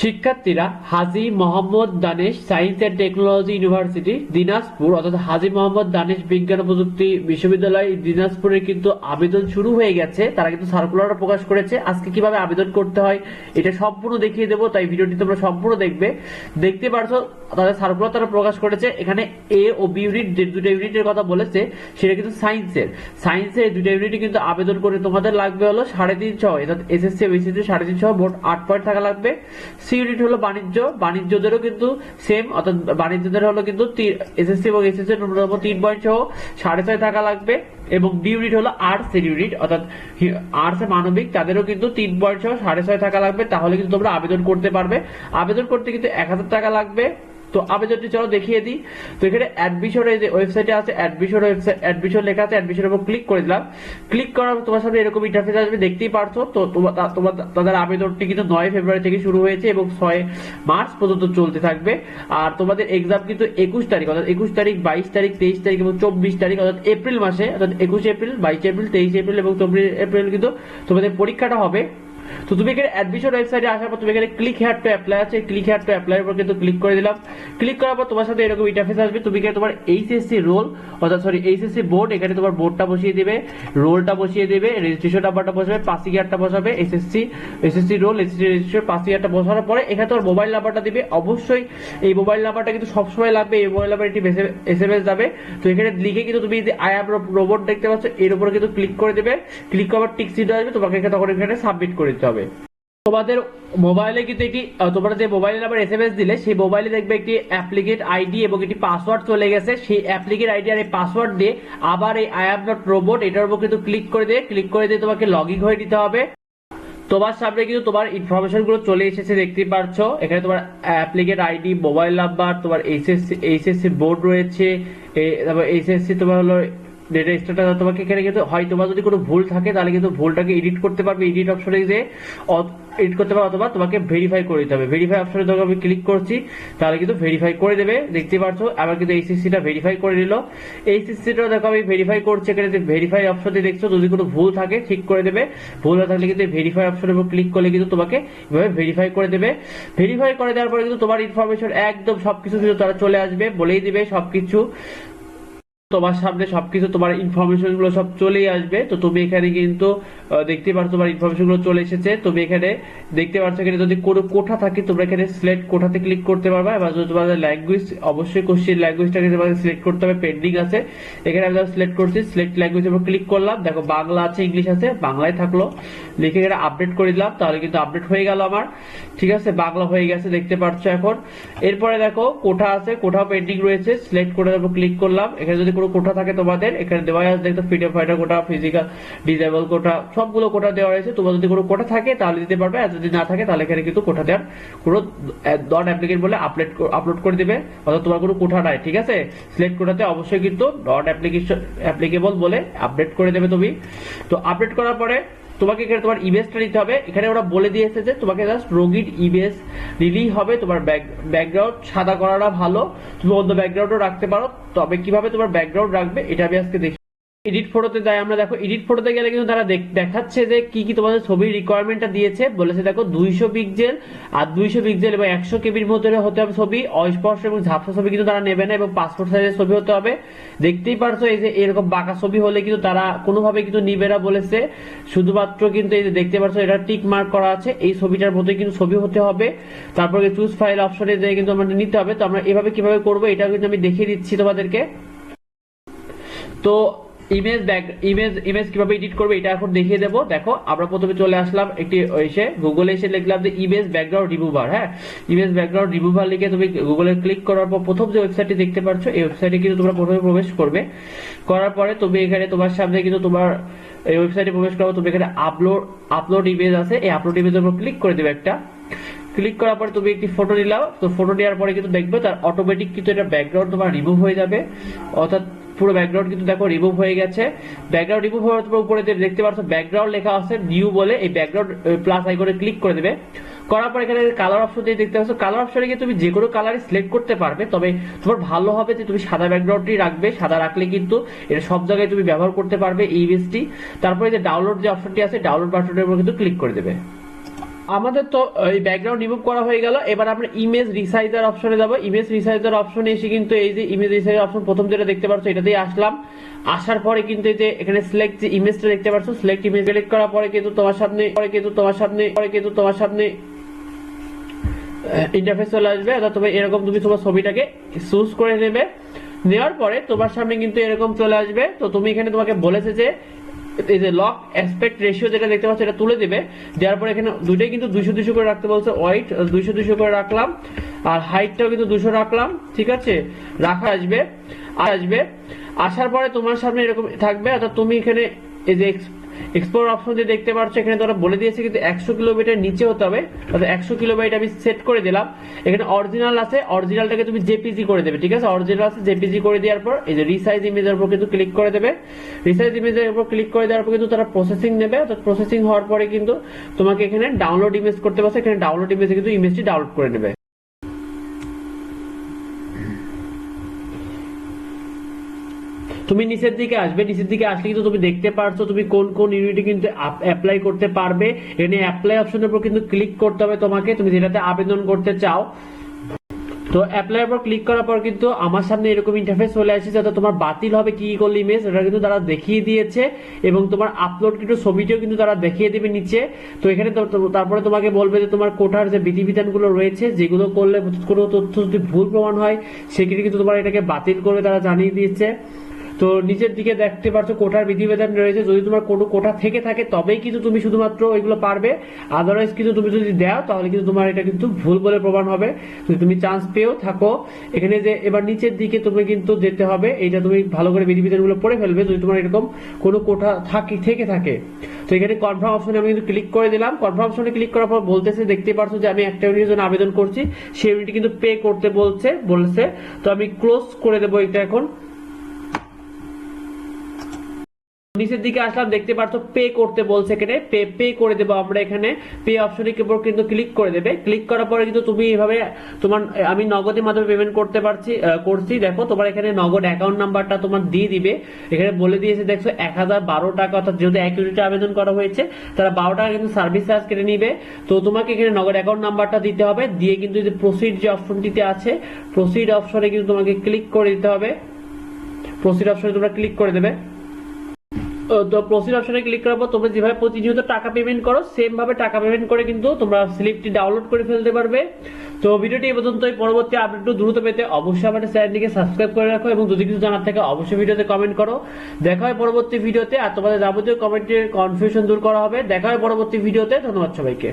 শিক্ষার্থীরা Haji Mohammad Danesh science and technology university, Dinajpur, অর্থাৎ হাজি মোহাম্মদ দানেশ বিজ্ঞান প্রযুক্তি বিশ্ববিদ্যালয় দিনাজপুরে কিন্তু আবেদন শুরু হয়ে গেছে। তারা কিন্তু সার্কুলার প্রকাশ করেছে। আজকে কীভাবে আবেদন করতে হয়, এটা সম্পূর্ণ দেখিয়ে দেবো, তাই ভিডিওটি তোমরা সম্পূর্ণ দেখবে। দেখতে পারছ, তাদের সার্কুলার তারা প্রকাশ করেছে। এখানে এ ও বি ইউনিট যে দুটো ইউনিটের কথা বলেছে, সেটা কিন্তু সায়েন্সের সায়েন্সের দুটো ইউনিটে কিন্তু আবেদন করে তোমাদের লাগবে হলো সাড়ে তিনশো অর্থাৎ এসএসসি বিসিসি সাড়ে তিনশো মোট আট পয়েন্ট থাকা লাগবে। সি ইউনিট হলো বাণিজ্য, বাণিজ্যদেরও কিন্তু সেম অর্থাৎ বাণিজ্যদের হলো কিন্তু এসএসসি এবং এসএসসি ন্যূনতম তিন পয়েন্ট সহ সাড়ে ছয় থাকা লাগবে এবং বি ইউনিট হলো আর্টস এর ইউনিট অর্থাৎ আর্টস মানবিক তাদেরও কিন্তু তিন পয়েন্ট সহ সাড়ে ছয় টাকা লাগবে, তাহলে কিন্তু তোমরা আবেদন করতে পারবে। আবেদন করতে কিন্তু এক হাজার টাকা লাগবে। তো আবেদনটি চলো দেখিয়ে দিই, তো এখানে অ্যাডমিশন এই যে ওয়েবসাইটে আছে অ্যাডমিশন ওয়েবসাইট অ্যাডমিশন লেখা আছে অ্যাডমিশনের উপর ক্লিক করে দিলাম। ক্লিক করার তোমার সামনে এরকম ইন্টারফেস আসবে, দেখতেই পারছ। তো তোমার তাদের আবেদনটি কিন্তু নয় ফেব্রুয়ারি থেকে শুরু হয়েছে এবং ছয় মার্চ পর্যন্ত চলতে থাকবে। আর তোমাদের এক্সাম কিন্তু একুশ তারিখ, অর্থাৎ একুশ তারিখ, বাইশ তারিখ, তেইশ তারিখ এবং চব্বিশ তারিখ, অর্থাৎ এপ্রিল মাসে, অর্থাৎ একুশ এপ্রিল, বাইশ এপ্রিল, তেইশ এপ্রিল এবং চব্বিশ এপ্রিল কিন্তু তোমাদের পরীক্ষাটা হবে। তো তুমি এখানে অ্যাডমিশন ওয়েবসাইটে আসার পর তুমি এখানে ক্লিক হেয়ার টু অ্যাপ্লাই আছে। ক্লিক হেয়ার টু অ্যাপ্লাই উপর কিন্তু ক্লিক করে দিলাম। ক্লিক করার পর তোমার সাথে এরকম ইন্টারফেস আসবে। তুমি এখানে তোমার এইচএসসি রোল অর্থাৎ সরি এইচএসসি বোর্ড এখানে তোমার বোর্ডটা বসিয়ে দিবে। রোলটা বসিয়ে দেবে। রেজিস্ট্রেশন নাম্বারটা বসাবে। পাসিং ইয়ারটা বসাবে। SSC SSC roll SSC registration passing ইয়ারটা বসানোর পরে এখানে তোমার মোবাইল নাম্বারটা দিবে। অবশ্যই এই মোবাইল নাম্বারটা কিন্তু সবসময় লাগবে। এই মোবাইল নাম্বার একটি এস এম এস যাবে। তো এখানে লিখে কিন্তু তুমি যে আই অ্যাম রোবট দেখতে পাচ্ছ, এর উপরে কিন্তু ক্লিক করে দেবে। ক্লিক করার টিক সিট আসবে। তোমাকে তখন এখানে সাবমিট করে দিতে হবে। তোমাদের মোবাইলে কিন্তু একটি তোমরা যে mobile number S M S দিলে, সেই মোবাইলে দেখবে একটি অ্যাপ্লিকেট আইডি এবং একটি পাসওয়ার্ড চলে গেছে। সেই অ্যাপ্লিকেট আইডি আর এই পাসওয়ার্ড দিয়ে আবার এই আই অ্যাম নট রোবট এটার উপর কিন্তু ক্লিক করে দিয়ে ক্লিক করে দিয়ে তোমাকে লগ ইন হয়ে দিতে হবে। তোমার সামনে কিন্তু তোমার ইনফরমেশনগুলো চলে এসেছে, দেখতেই পারছ এখানে তোমার অ্যাপ্লিকেট আইডি মোবাইল নাম্বার তোমার এইচএসসি এইচএসসি বোর্ড রয়েছে তারপর এইচএসসি তোমার হলো ডেটা স্টোরটা তোমাকে এখানে কিন্তু, হয় তোমার যদি কোনো ভুল থাকে, তাহলে কিন্তু ভুলটাকে এডিট করতে পারবে এডিট অপশনে যে এডিট করতে পারবে অথবা তোমাকে ভেরিফাই করে দিতে হবে। ভেরিফাই অপশনে তোমাকে আমি ক্লিক করছি, তাহলে কিন্তু ভেরিফাই করে দেবে। দেখতে পারছ? আবার কিন্তু এইচএসসিটা ভেরিফাই করে নিল। এইচএসসিটাও দেখো আমি ভেরিফাই করছি এখানে, যে ভেরিফাই অপশনে দেখছ, যদি কোনো ভুল থাকে, ঠিক করে দেবে। ভুল না থাকলে কিন্তু ভেরিফাই অপশনের উপর ক্লিক করলে কিন্তু তোমাকে এভাবে ভেরিফাই করে দেবে। ভেরিফাই করে দেওয়ার পরে কিন্তু তোমার ইনফরমেশন একদম সবকিছু কিন্তু তারা চলে আসবে, বলেই দিবে সবকিছু। তোমার সামনে সবকিছু, তোমার ইনফরমেশনগুলো সব চলেই আসবে। তো তুমি এখানে কিন্তু দেখতে পারছ তোমার ইনফরমেশনগুলো চলে এসেছে। তুমি এখানে দেখতে পাচ্ছ এখানে যদি কোনো কোঠা থাকে, তোমরা এখানে সিলেক্ট কোঠাতে ক্লিক করতে পারবে। এবার যদি তোমাদের ল্যাঙ্গুয়েজ অবশ্যই কোশ্চেন ল্যাঙ্গুয়েজটাকে তোমাকে সিলেক্ট করতে হবে পেন্ডিং আছে। এখানে আমি সিলেক্ট করছি সিলেক্ট ল্যাঙ্গুয়েজ উপর ক্লিক করলাম। দেখো, বাংলা আছে ইংলিশ আছে, বাংলায় থাকল। লিখে এখানে আপডেট করে দিলাম, তাহলে কিন্তু আপডেট হয়ে গেল আমার। ঠিক আছে, বাংলা হয়ে গেছে, দেখতে পাচ্ছ এখন। এরপরে দেখো, কোঠা আছে কোঠা পেন্ডিং রয়েছে। সিলেক্ট দেবো ক্লিক করলাম। এখানে যদি কোনো কোটা থাকে তোমাদের, এখানে দেওয়া আছে, দেখতে freedom fighter quota physical disable quota সবগুলো কোটা দেওয়া রয়েছে। তোমার যদি কোনো কোটা থাকে তাহলে দিতে পারবে, আর যদি না থাকে তাহলে এখানে কিন্তু কোটা দেওয়ার কোনো ডট অ্যাপ্লিকেশন বলে আপলোড আপলোড করে দিবে। অর্থাৎ তোমার কোনো কোটা নাই, ঠিক আছে? সিলেক্ট কোটাতে অবশ্যই কিন্তু ডট অ্যাপ্লিকেশন অ্যাপ্লিকেবল বলে আপডেট করে দেবে তুমি। তো আপডেট করার পরে তোমাকে এখানে তোমার ইমেজটা নিতে হবে। এখানে ওরা বলে দিয়েছে যে তোমাকে জাস্ট রোগীর ইমেজ নিলেই হবে। তোমার ব্যাকগ্রাউন্ড সাদা করাটা ভালো। তুমি অন্য ব্যাকগ্রাউন্ডও রাখতে পারো। তবে কীভাবে তোমার ব্যাকগ্রাউন্ড রাখবে, এটা আমি আজকে দেখি এডিট ফটোতে যাই আমরা দেখো এডিট ফটোতে গেলে কিন্তু তারা দেখ- দেখাচ্ছে যে কি কি তোমাদের ছবির রিকোয়ারমেন্টটা দিয়েছে। বলেছে দেখো দুইশো পিক্সেল আর দুইশো পিক্সেল এবং একশো কেবির মধ্যে হতে হবে ছবি। অস্পষ্ট এবং ঝাপসা ছবি কিন্তু তারা নেবে না এবং পাসপোর্ট সাইজের ছবি হতে হবে। দেখতেই পারছ এই যে এরকম বাঁকা ছবি হলে কিন্তু তারা কোনোভাবে কিন্তু নিবে না বলেছে। শুধুমাত্র কিন্তু এই যে দেখতে পারছ এটা টিক মার্ক করা আছে। এই ছবিটার মধ্যে কিন্তু ছবি হতে হবে। তারপরে চুজ ফাইল অপশনে যে কিন্তু আমাদের নিতে হবে। তো আমরা এভাবে কীভাবে করব এটা কিন্তু আমি দেখিয়ে দিচ্ছি তোমাদেরকে। তো ইমেজ ব্যাক ইমেজ ইমেজ কীভাবে এডিট করবে এটা এখন দেখিয়ে দেবো। দেখো, আমরা প্রথমে চলে আসলাম একটি এসে গুগলে এসে লিখলাম যে ইমেজ ব্যাকগ্রাউন্ড রিমুভার হ্যাঁ? ইমেজ ব্যাকগ্রাউন্ড রিমুভার লিখে তুমি গুগলে ক্লিক করার পর প্রথম যে ওয়েবসাইটটি দেখতে পাচ্ছ, এই ওয়েবসাইটে কিন্তু তোমরা প্রথমে প্রবেশ করবে। করার পরে তুমি এখানে তোমার সামনে কিন্তু তোমার, এই ওয়েবসাইটে প্রবেশ করব তুমি এখানে আপলোড আপলোড ইমেজ আছে। এই আপলোড ইমেজের উপর ক্লিক করে দেবে একটা। ক্লিক করার পরে তুমি একটি ফটো নিলাম। তো ফটো নেওয়ার পরে কিন্তু দেখবে তার অটোমেটিক কিন্তু এটা ব্যাকগ্রাউন্ড তোমার রিমুভ হয়ে যাবে। অর্থাৎ পুরো ব্যাকগ্রাউন্ড কিন্তু দেখো রিমুভ হয়ে গেছে। ব্যাকগ্রাউন্ড রিমুভ হওয়ার পর উপরে দেখতে পাচ্ছ ব্যাকগ্রাউন্ড লেখা আছে নিউ বলে, এই ব্যাকগ্রাউন্ড প্লাস আইকনে ক্লিক করে দেবে। করার পর এখানে কালার অপশন দিয়ে দেখতে পাচ্ছ কালার অপশনে গিয়ে তুমি যে কোনো কালারই সিলেক্ট করতে পারবে, তবে তোমার ভালো হবে যে তুমি সাদা ব্যাকগ্রাউন্ডটি রাখবে। সাদা রাখলে কিন্তু এটা সব জায়গায় তুমি ব্যবহার করতে পারবে ইমেজটি তারপরে যে ডাউনলোড যে অপশনটি আছে ডাউনলোড বাটনের উপর কিন্তু ক্লিক করে দেবে। আমাদের তো, এই ব্যাকগ্রাউন্ড রিমুভ করা হয়ে গেল। এবার আমরা ইমেজ রিসাইজার অপশনে যাব। ইমেজ রিসাইজার অপশনে এসে কিন্তু এই যে ইমেজ রিসাইজার অপশন প্রথম যেটা দেখতে পাচ্ছ এটাতেই আসলাম। আসার পরে কিন্তু এই যে এখানে সিলেক্ট যে ইমেজটা দেখতে পাচ্ছ সিলেক্ট ইমেজ সিলেক্ট করার পরে কিন্তু তোমার সামনে, পরে কিন্তু তোমার সামনে, পরে কিন্তু তোমার সামনে ইন্টারফেস চলে আসবে। অর্থাৎ তুমি এরকম তুমি তোমার ছবিটাকে চুজ করে নেবে। নেওয়ার পরে তোমার সামনে কিন্তু এরকম চলে আসবে। তো তুমি এখানে তোমাকে বলেছে যে এই যে লক অ্যাসপেক্ট রেশিও যেটা দেখতে পাচ্ছ, এটা তুলে দেবে। দেওয়ার পরে এখানে দুইটাই কিন্তু দুশো দুশো করে রাখতে বলছে ওয়াইট দুশো দুশো করে রাখলাম। আর হাইটটাও কিন্তু দুশো রাখলাম, ঠিক আছে? রাখা আসবে আর আসবে। আসার পরে তোমার সামনে এরকম থাকবে, অর্থাৎ তুমি এখানে এই যে এক্সপ্লোর অপশন যে দেখতে পাচ্ছ এখানে তোরা বলে দিয়েছে কিন্তু একশো কিলোমিটার নিচে হতে হবে। অর্থাৎ একশো কিলোমিটার আমি সেট করে দিলাম। এখানে অরিজিনাল আছে অরিজিনালটাকে তুমি জেপিজি করে দেবে, ঠিক আছে? অরিজিনাল আছে জেপিজি করে দেওয়ার পর এই যে রিসাইজ ইমেজের উপর কিন্তু ক্লিক করে দেবে। রিসাইজ ইমেজের উপর ক্লিক করে দেওয়ার পর কিন্তু তারা প্রসেসিং নেবে। অর্থাৎ প্রসেসিং হওয়ার পরে কিন্তু তোমাকে এখানে ডাউনলোড ইমেজ করতে পারছে এখানে ডাউনলোড ইমেজে কিন্তু ইমেজটি ডাউনলোড করে নেবে। তুমি নিচের দিকে আসবে, নিচের দিকে আসলে কিন্তু তুমি দেখতে পারছ তুমি কোন কোন ইউনিটে কিন্তু অ্যাপ্লাই করতে পারবে। এখানে অ্যাপ্লাই অপশনের উপর কিন্তু ক্লিক করতে হবে তোমাকে। তুমি যেটাতে আবেদন করতে চাও। তো অ্যাপ্লাই পর ক্লিক করার পর কিন্তু আমার সামনে এরকম ইন্টারফেস চলে আসছে যাতে তোমার বাতিল হবে কি করলে ইমেজ এটা কিন্তু তারা দেখিয়ে দিয়েছে। এবং তোমার আপলোড কিন্তু ছবিটিও কিন্তু তারা দেখিয়ে দেবে নিচে। তো এখানে তারপরে তোমাকে বলবে যে তোমার কোটার যে বিধিবিধানগুলো রয়েছে, যেগুলো করলে কোনো তথ্য যদি ভুল প্রমাণ হয় সেক্ষেত্রে কিন্তু তোমার এটাকে বাতিল করবে তারা জানিয়ে দিয়েছে। তো নিচের দিকে দেখতে পাচ্ছ কোটার বিধিবিধান রয়েছে। যদি তোমার কোনো কোটা থেকে থাকে, তবেই কিন্তু তুমি শুধুমাত্র ওইগুলো পারবে। আদারওয়াইজ কিন্তু তুমি যদি দাও, তাহলে কিন্তু তোমার এটা কিন্তু ভুল বলে প্রমাণ হবে। যদি তুমি চান্স পেয়েও থাকো, এখানে যে এবার নিচের দিকে তুমি কিন্তু যেতে হবে। এটা তুমি ভালো করে বিধিবিধানগুলো পড়ে ফেলবে। যদি তোমার এরকম কোনো কোটা থাকে, থেকে থাকে। তো এখানে কনফার্ম অপশনে আমি কিন্তু ক্লিক করে দিলাম। কনফার্ম অপশনে ক্লিক করার পর বলতেছে, দেখতে পারছ যে আমি একটা ইউনিটের জন্য আবেদন করছি। সেই ইউনিট কিন্তু পে করতে বলছে বলছে। তো আমি ক্লোজ করে দেবো এটা এখন। নিচের দিকে আসলাম, দেখতে পারছ পে করতে বলছে এখানে পে পে করে দেবো আমরা এখানে। পে অপশনে উপর কিন্তু ক্লিক করে দেবে। ক্লিক করার পরে কিন্তু তুমি এইভাবে তোমার, আমি নগদের মাধ্যমে পেমেন্ট করতে পারছি করছি। দেখো, তোমার এখানে নগদ অ্যাকাউন্ট নাম্বারটা তোমার দিয়ে দিবে। এখানে বলে দিয়েছে, দেখছ, এক হাজার বারো টাকা, অর্থাৎ যেহেতু এক ইউনিটে আবেদন করা হয়েছে, তারা বারো টাকা কিন্তু সার্ভিস চার্জ কেটে নিবে। তো তোমাকে এখানে নগদ অ্যাকাউন্ট নাম্বারটা দিতে হবে। দিয়ে কিন্তু যে প্রসিড যে অপশনটিতে আছে প্রসিড অপশনে কিন্তু তোমাকে ক্লিক করে দিতে হবে। প্রসিড অপশনে তোমরা ক্লিক করে দেবে। তো প্রসিড অপশনে ক্লিক করার পর তোমরা যেভাবে প্রতিনিয়ত টাকা পেমেন্ট করো সেম ভাবে টাকা পেমেন্ট করে কিন্তু তোমরা স্লিপটি ডাউনলোড করে ফেলতে পারবে। তো ভিডিওটি এই পর্যন্ত পরবর্তী আপডেটটু দ্রুত পেতে অবশ্যই আমাদের চ্যানেলটিকে সাবস্ক্রাইব করে রাখো এবং যদি কিছু জানার থাকে অবশ্যই ভিডিওতে কমেন্ট করো। দেখা হয় পরবর্তী ভিডিওতে আর তোমাদের যাবতীয় কমেন্টের কনফিউশন দূর করা হবে। দেখা হয় পরবর্তী ভিডিওতে। ধন্যবাদ সবাইকে।